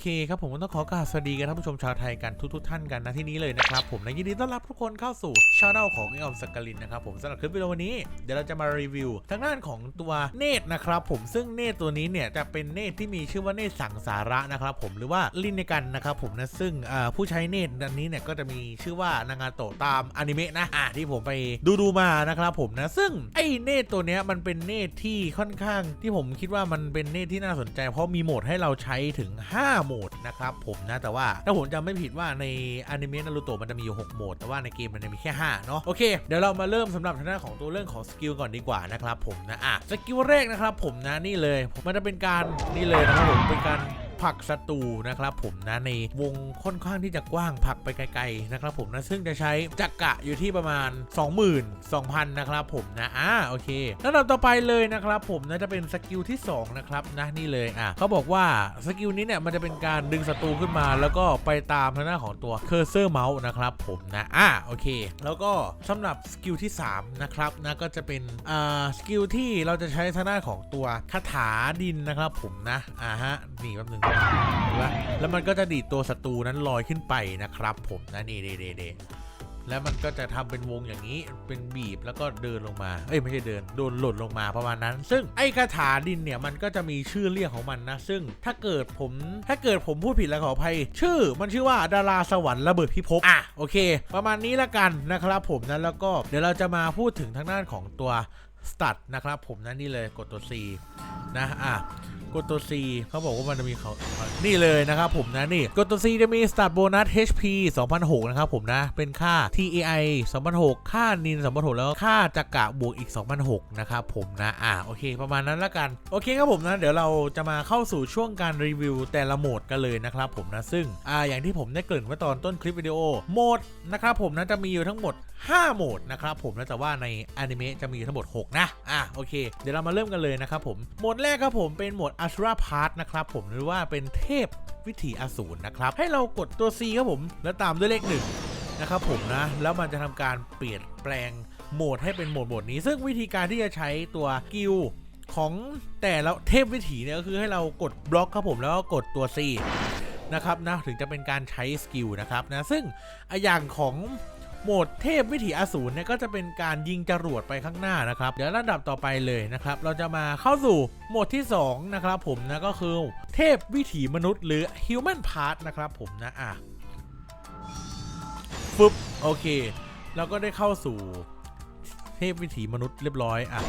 เคครับผมก็ต้องขอกราบสวัสดีกันท่านผู้ชมชาวไทยกันทุกๆท่านกันนะที่นี้เลยนะครับผมและยินดีต้อนรับทุกคนเข้าสู่ช่องของเออมสกลินนะครับผมสำหรับคลิปวิดีโอวันนี้เดี๋ยวเราจะมารีวิวทางด้านของตัวเนตรนะครับผมซึ่งเนตรตัวนี้เนี่ยจะเป็นเนตรที่มีชื่อว่าเนตรสั่งสาระนะครับผมหรือว่าลินในกันนะครับผมนะซึ่งผู้ใช้เนตรดันนี้เนี่ยก็จะมีชื่อว่านางาโตะตามอนิเมะนะอ่าที่ผมไปดูดูมานะครับผมนะซึ่งไอเนตรตัวเนี้ยมันเป็นเนตรที่ค่อนข้างที่ผมคิดว่ามันเป็นเนตรที่น่าสนใจ เพราะมีโหมดให้เราใช้ถึง 5โหมดนะครับผมนะแต่ว่าถ้าผมจำไม่ผิดว่าในอนิเมะนารูโตะมันจะมีอยู่6โหมด แต่ว่าในเกมมันจะมีแค่ 5 เนาะโอเคเดี๋ยวเรามาเริ่มสำหรับทางด้านของตัวเรื่องของสกิลก่อนดีกว่านะครับผมนะอะสกิลแรกนะครับผมนะนี่เลยมันจะเป็นการนี่เลยนะครับผมเป็นการ ผลักศัตรูนะครับผมนะในวงค่อนข้างที่จะกว้างผลักไปไกลๆนะครับผมนะซึ่งจะใช้จักกะอยู่ที่ประมาณ 22,000 นะครับผมนะอ่าโอเคแล้วต่อไปเลยนะครับผมนะจะเป็นสกิลที่2นะครับนะนี่เลยอะเขาบอกว่าสกิลนี้เนี่ยมันจะเป็นการดึงศัตรูขึ้นมา แล้วก็ไปตามทางหน้านของตัวเคอร์เซอร์เมาส์นะครับผมนะอ่าโอเค แล้วก็สำหรับสกิลที่3นะครับนะก็จะเป็นอ่าสกิลที่เราจะใช้ทางด้านของตัวคาถาดินนะครับผมนะอ่าฮะนี่แป๊บนึงแล้วมันก็จะดีดตัวศัตรูนั้นลอยขึ้นไปนะครับผมนะนี่เดเดเดแล้วมันก็จะทำเป็นวงอย่างนี้เป็นบีบแล้วก็เดินลงมา เอ้ยไม่ใช่เดินโดนหล่นลงมาประมาณนั้น ซึ่งไอ้คาถาดินเนี่ยมันก็จะมีชื่อเรียกของมันนะ ซึ่งถ้าเกิดผมถ้าเกิดผมพูดผิดแล้วขออภัย ชื่อ มันชื่อว่าดาราสวรรค์ระเบิดพิภพอะโอเค ประมาณนี้ละกันนะครับผมนะแล้วก็เดี๋ยวเราจะมาพูดถึงทางด้านของตัวสตัดนะครับผมนะนี่เลยกดตัว C นะอะ โกดตัว C เขาบอกว่ามันจะมีเขา นี่เลยนะครับผมนะนี่โกดตัว C จะมี Start Bonus HP 2006 นะครับผมนะ เป็นค่า TAI 2006 ค่านิน2006 แล้วค่าจักระบวกอีก 2006 นะครับผมนะ อ่าโอเคประมาณนั้นละกัน โอเคครับผมนะ เดี๋ยวเราจะมาเข้าสู่ช่วงการรีวิวแต่ละโหมดกันเลยนะครับผมนะ ซึ่งอ่าอย่างที่ผมได้เกริ่นไว้ตอนต้นคลิปวิดีโอโหมดนะครับผมนะจะมีอยู่ทั้งหมด 5 โหมดนะครับผมนะแต่ว่าในอนิเมะจะมีทั้งหมด 6 นะ อะโอเค เดี๋ยวเรามาเริ่มกันเลยนะครับผมโหมดแรกครับผมเป็นโหมด a s u r a p a r t นะครับผมหรือว่าเป็นเทพวิถีอสูรนะครับ ให้เรากดตัว C ครับผม แล้วตามด้วยเลข1นะครับผมนะ แล้วมันจะทำการเปลี่ยนแปลงโหมดให้เป็นโหมดโหมดนี้ ซึ่งวิธีการที่จะใช้ตัวกิลของแต่ละเทพวิถีเนี่ยก็คือให้เรากดบล็อกครับผมแล้วก็กดตัว C นะครับนะถึงจะเป็นการใช้สกิลนะครับนะซึ่งอะอย่างของ โหมดเทพวิถีอสูรเนี่ยก็จะเป็นการยิงจรวดไปข้างหน้านะครับ เดี๋ยวลำดับต่อไปเลยนะครับ เราจะมาเข้าสู่โหมดที่สองนะครับผมนะก็คือเทพวิถีมนุษย์หรือ Human Part นะครับผมนะอะฟึบโอเคเราก็ได้เข้าสู่เทพวิถีมนุษย์เรียบร้อยอะ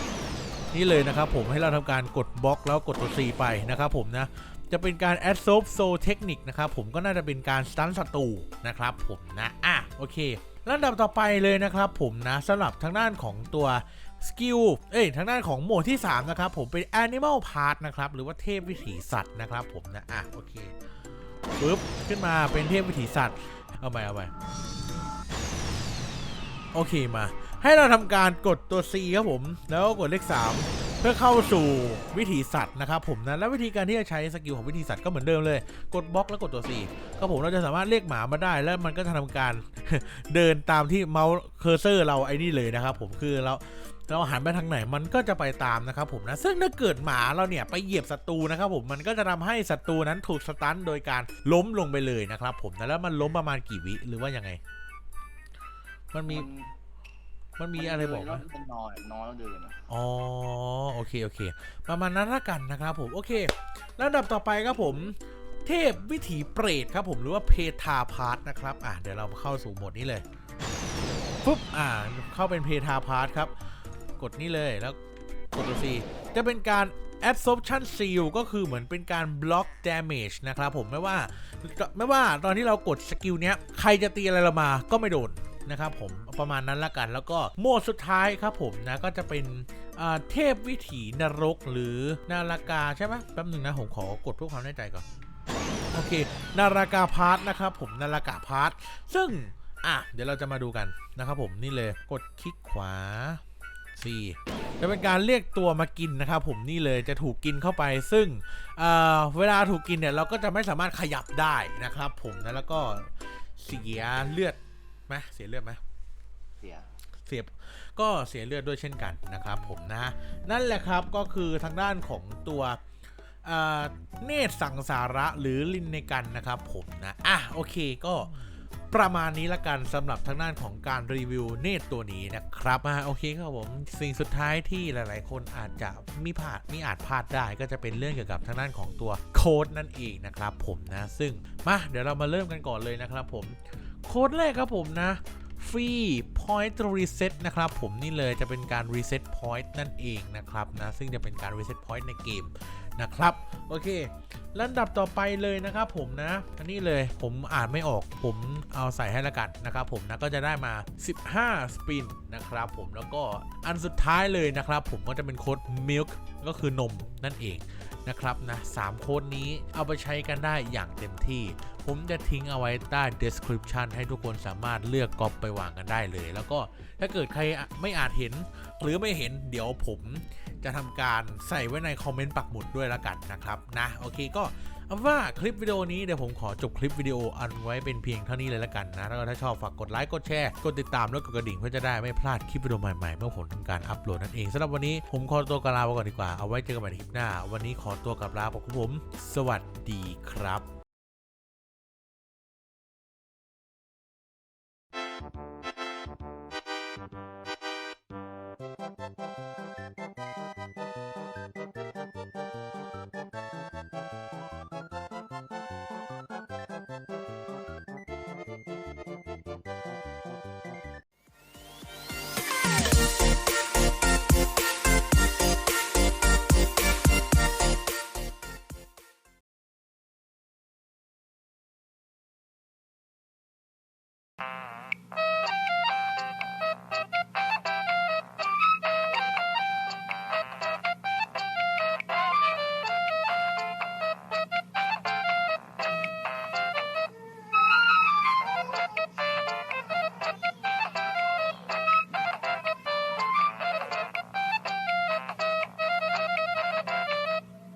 นี่เลยนะครับผมให้เราทำการกดบล็อกแล้วกดตัว C ไปนะครับผมนะจะเป็นการ a d s o r b Soul Technique นะครับผมก็น่าจะเป็นการ stun ศัตรูนะครับผมนะอะ โอเคลำดับต่อไปเลยนะครับผมนะสำหรับทางด้านของตัวสกิล เอ้ย ทางด้านของโหมดที่ 3 นะครับ ผมเป็น Animal Part นะครับ หรือว่าเทพวิถีสัตว์นะครับผมนะ อะ โอเคปึ๊บ ขึ้นมาเป็นเทพวิถีสัตว์ เอาไปเอาไปโอเคมา ให้เราทำการกดตัว C ครับผม แล้วก็กดเลข 3 เพื่อเข้าสู่วิถีสัตว์นะครับผมนะ และวิธีการที่จะใช้สกิลของวิถีสัตว์ก็เหมือนเดิมเลย กดบล็อกแล้วกดตัว C ครับผมเราจะสามารถเรียกหมามาได้ แล้วมันก็จะทำการ เดินตามที่เมาส์เคอร์เซอร์เราไอ้นี่เลยนะครับผมคือเราเราหันไปทางไหนมันก็จะไปตามนะครับผมนะซึ่งถ้าเกิดหมาเราเนี่ยไปเหยียบศัตรูนะครับผมมันก็จะทำให้ศัตรูนั้นถูกสตันโดยการล้มลงไปเลยนะครับผมนะแล้วมันล้มประมาณกี่วิหรือว่ายังไง มันมีมันมีอะไรบอกไหมมันเป็นนอนนอนแล้วเดินอะอ๋อโอเคโอเค ประมาณนั้นละกันนะครับผมโอเคแล้วอันดับต่อไปครับผม เทพวิถีเปรตครับผมหรือว่าเพทาพาร์ทนะครับอะเดี๋ยวเราเข้าสู่โหมดนี้เลยปุ๊บอ่าเข้าเป็นเพทาพาร์ทครับ กดนี่เลยแล้วกดตัว C จะเป็นการ absorption seal ก็คือเหมือนเป็นการ block damage นะครับผมไม่ว่าไม่ว่าตอนที่เรากดสกิลเนี้ยใครจะตีอะไรเรามาก็ไม่โดนนะครับผมประมาณนั้นละกัน แล้วก็โหมดสุดท้ายครับผมนะก็จะเป็นเทพวิถีนรกหรือนาฬกาใช่ไหมแป๊บหนึ่งนะผมขอกดเพื่อความแน่ใจก่อน โอเค นาฬกาพาร์ทนะครับผมนาฬกาพาร์ทซึ่งอะเดี๋ยวเราจะมาดูกันนะครับผมนี่เลยกดคลิกขวา C จะเป็นการเรียกตัวมากินนะครับผมนี่เลยจะถูกกินเข้าไปซึ่งเอ่อเวลาถูกกินเนี่ยเราก็จะไม่สามารถขยับได้นะครับ ผมนะแล้วก็เสียเลือดไหมเสียเลือดไหมเสียเสียก็เสียเลือดด้วยเช่นกันนะครับผมนะฮะนั่นแหละครับก็คือทางด้านของตัวอ่า เนตรสังสาระหรือลินในกันนะครับผมนะอะโอเคก็ประมาณนี้ละกันสำหรับทางด้านของการรีวิวเนตรตัวนี้นะครับอะโอเคครับผมสิ่งสุดท้ายที่หลาย ๆ คนอาจจะมีพลาดมีอาจพลาดได้ ก็จะเป็นเรื่องเกี่ยวกับทางด้านของตัวโค้ดนั่นเองนะครับผมนะซึ่งมาเดี๋ยวเรามาเริ่มกันก่อนเลยนะครับผมโค้ดแรกครับผมนะฟรี point reset นะครับผมนี่เลยจะเป็นการ reset point นั่นเองนะครับนะซึ่งจะเป็นการ reset point ในเกมนะครับ โอเคลำดับต่อไปเลยนะครับผมนะ อันนี้เลยผมอ่านไม่ออกผมเอาใส่ให้ละกันนะครับผมนะก็จะได้มา 15 สปินนะครับผมแล้วก็อันสุดท้ายเลยนะครับ ผมก็จะเป็นโค้ด milk ก็คือนมนั่นเองนะครับนะสามโค้ดนี้เอาไปใช้กันได้อย่างเต็มที่ ผมจะทิ้งเอาไว้ใต้ description ให้ทุกคนสามารถเลือกก๊อปไปวางกันได้เลย แล้วก็ถ้าเกิดใครไม่อาจเห็นหรือไม่เห็นเดี๋ยวผม จะทำการใส่ไว้ในคอมเมนต์ปักหมุดด้วยละกันนะครับนะโอเคก็เอาว่าคลิปวิดีโอนี้เดี๋ยวผมขอจบคลิปวิดีโออันไว้เป็นเพียงเท่านี้เลยละกันนะแล้วก็ถ้าชอบฝากกดไลค์กดแชร์กดติดตามแล้วกดกระดิ่งเพื่อจะได้ไม่พลาดคลิปวิดีโอใหม่ๆเมื่อผมทำการอัปโหลดนั่นเองสำหรับวันนี้ผมขอตัวกลาไปก่อนดีกว่าเอาไว้เจอกันใหม่ในคลิปหน้า วันนี้ขอตัวกลับลาบอกคุณผม สวัสดีครับ